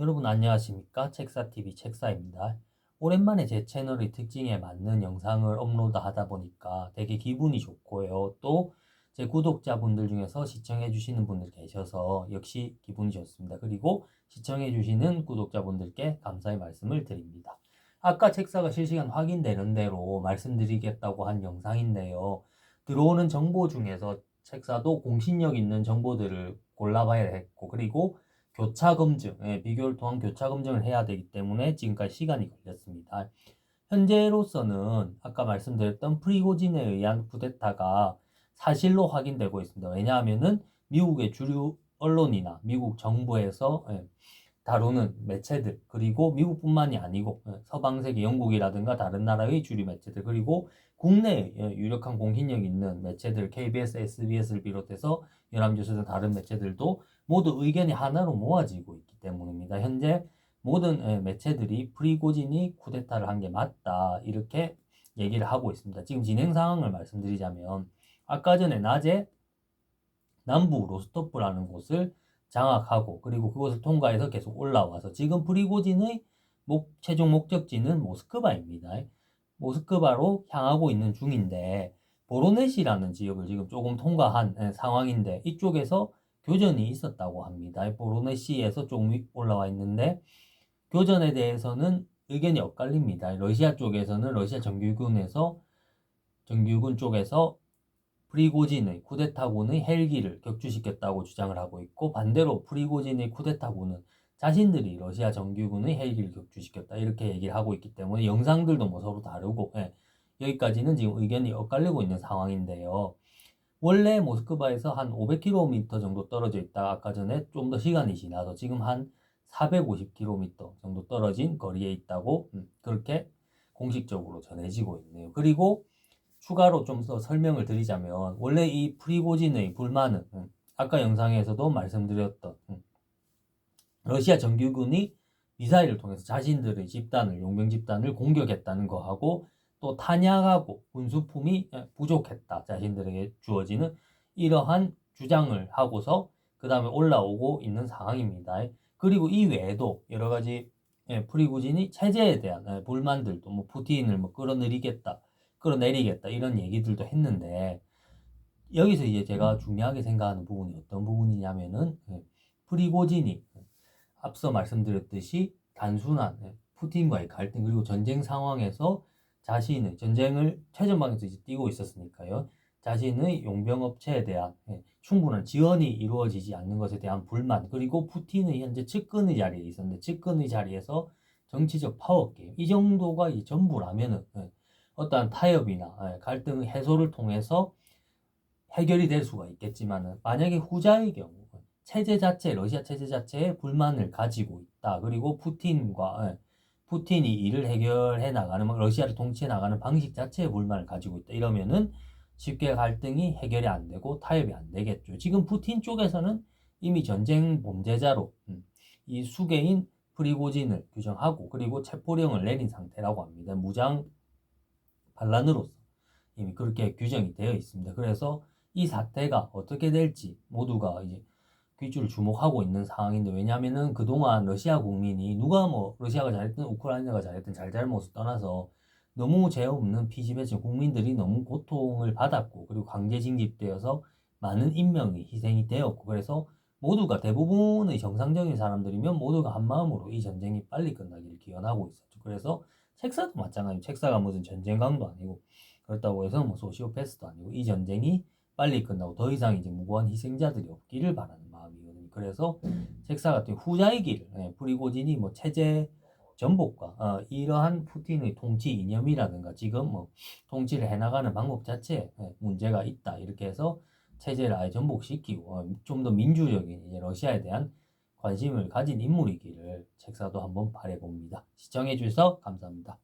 여러분 안녕하십니까 책사TV 책사입니다. 오랜만에 제 채널의 특징에 맞는 영상을 업로드 하다 보니까 되게 기분이 좋고요. 또 제 구독자분들 중에서 시청해 주시는 분들 계셔서 역시 기분이 좋습니다. 그리고 시청해 주시는 구독자분들께 감사의 말씀을 드립니다. 아까 책사가 실시간 확인되는 대로 말씀드리겠다고 한 영상인데요. 들어오는 정보 중에서 책사도 공신력 있는 정보들을 골라봐야 했고 그리고 교차 검증, 예, 비교를 통한 교차 검증을 해야 되기 때문에 지금까지 시간이 걸렸습니다. 현재로서는 아까 말씀드렸던 프리고진에 의한 쿠데타가 사실로 확인되고 있습니다. 왜냐하면은 미국의 주류 언론이나 미국 정부에서 예, 다루는 매체들 그리고 미국뿐만이 아니고 예, 서방 세계 영국이라든가 다른 나라의 주류 매체들 그리고 국내에 예, 유력한 공신력 있는 매체들 KBS, SBS를 비롯해서 연합뉴스 등 다른 매체들도 모두 의견이 하나로 모아지고 있기 때문입니다. 현재 모든 예, 매체들이 프리고진이 쿠데타를 한 게 맞다 이렇게 얘기를 하고 있습니다. 지금 진행 상황을 말씀드리자면 아까 전에 낮에 남부 로스토프라는 곳을 장악하고 그리고 그곳을 통과해서 계속 올라와서 지금 프리고진의 목, 최종 목적지는 모스크바입니다. 모스크바로 향하고 있는 중인데 보로네시라는 지역을 지금 조금 통과한 예, 상황인데 이쪽에서 교전이 있었다고 합니다. 보로네시에서 조금 올라와 있는데 교전에 대해서는 의견이 엇갈립니다. 러시아 쪽에서는 러시아 정규군에서 정규군 쪽에서 프리고진의 쿠데타군의 헬기를 격추시켰다고 주장을 하고 있고 반대로 프리고진의 쿠데타군은 자신들이 러시아 정규군의 헬기를 격추시켰다 이렇게 얘기를 하고 있기 때문에 영상들도 뭐 서로 다르고 예, 여기까지는 지금 의견이 엇갈리고 있는 상황인데요. 원래 모스크바에서 한 500km 정도 떨어져 있다 아까 전에 좀 더 시간이 지나서 지금 한 450km 정도 떨어진 거리에 있다고 음, 그렇게 공식적으로 전해지고 있네요. 그리고 추가로 좀 더 설명을 드리자면 원래 이 프리고진의 불만은 음, 아까 영상에서도 말씀드렸던 음, 러시아 정규군이 미사일을 통해서 자신들의 집단을 용병 집단을 공격했다는 거하고 또 탄약하고 군수품이 예, 부족했다 자신들에게 주어지는 이러한 주장을 하고서 그 다음에 올라오고 있는 상황입니다. 그리고 이 외에도 여러 가지 예, 프리고진이 체제에 대한 예, 불만들도 뭐 푸틴을 뭐 끌어내리겠다 끌어내리겠다 이런 얘기들도 했는데 여기서 이제 제가 중요하게 생각하는 부분이 어떤 부분이냐면은 예, 프리고진이 앞서 말씀드렸듯이 단순한 예, 푸틴과의 갈등 그리고 전쟁 상황에서 자신의 전쟁을 최전방에서 이제 뛰고 있었으니까요. 자신의 용병업체에 대한 예, 충분한 지원이 이루어지지 않는 것에 대한 불만 그리고 푸틴의 현재 측근의 자리에 있었는데 측근의 자리에서 정치적 파워 게임 이 정도가 이 전부라면은 예, 어떠한 타협이나 예, 갈등 해소를 통해서 해결이 될 수가 있겠지만은 만약에 후자의 경우 체제 자체 러시아 체제 자체에 불만을 가지고 있다 그리고 푸틴과 예, 푸틴이 이를 해결해 나가는 러시아를 통치해 나가는 방식 자체에 불만을 가지고 있다 이러면은 쉽게 갈등이 해결이 안 되고 타협이 안 되겠죠. 지금 푸틴 쪽에서는 이미 전쟁 범죄자로 음, 이 수개인 프리고진을 규정하고 그리고 체포령을 내린 상태라고 합니다. 무장 반란으로서 이미 그렇게 규정이 되어 있습니다. 그래서 이 사태가 어떻게 될지 모두가 이제 귀주를 주목하고 있는 상황인데 왜냐하면은 그동안 러시아 국민이 누가 뭐 러시아가 잘했든 우크라이나가 잘했든 잘잘못을 떠나서 너무 죄 없는 피지배진 국민들이 너무 고통을 받았고 그리고 강제 징집되어서 많은 인명이 희생이 되었고 그래서 모두가 대부분의 정상적인 사람들이면 모두가 한 마음으로 이 전쟁이 빨리 끝나기를 기원하고 있었죠. 그래서 책사도 마찬가지로 책사가 무슨 전쟁강도 아니고 그렇다고 해서 뭐 소시오패스도 아니고 이 전쟁이 빨리 끝나고 더 이상 이제 무고한 희생자들이 없기를 바라는. 그래서 책사 같은 후자의 길, 예, 프리고진이 뭐 체제 전복과 어, 이러한 푸틴의 통치 이념이라든가 지금 뭐 통치를 해나가는 방법 자체에 예, 문제가 있다 이렇게 해서 체제를 아예 전복시키고 어, 좀더 민주적인 이제 러시아에 대한 관심을 가진 인물이기를 책사도 한번 바래봅니다. 시청해 주셔서 감사합니다.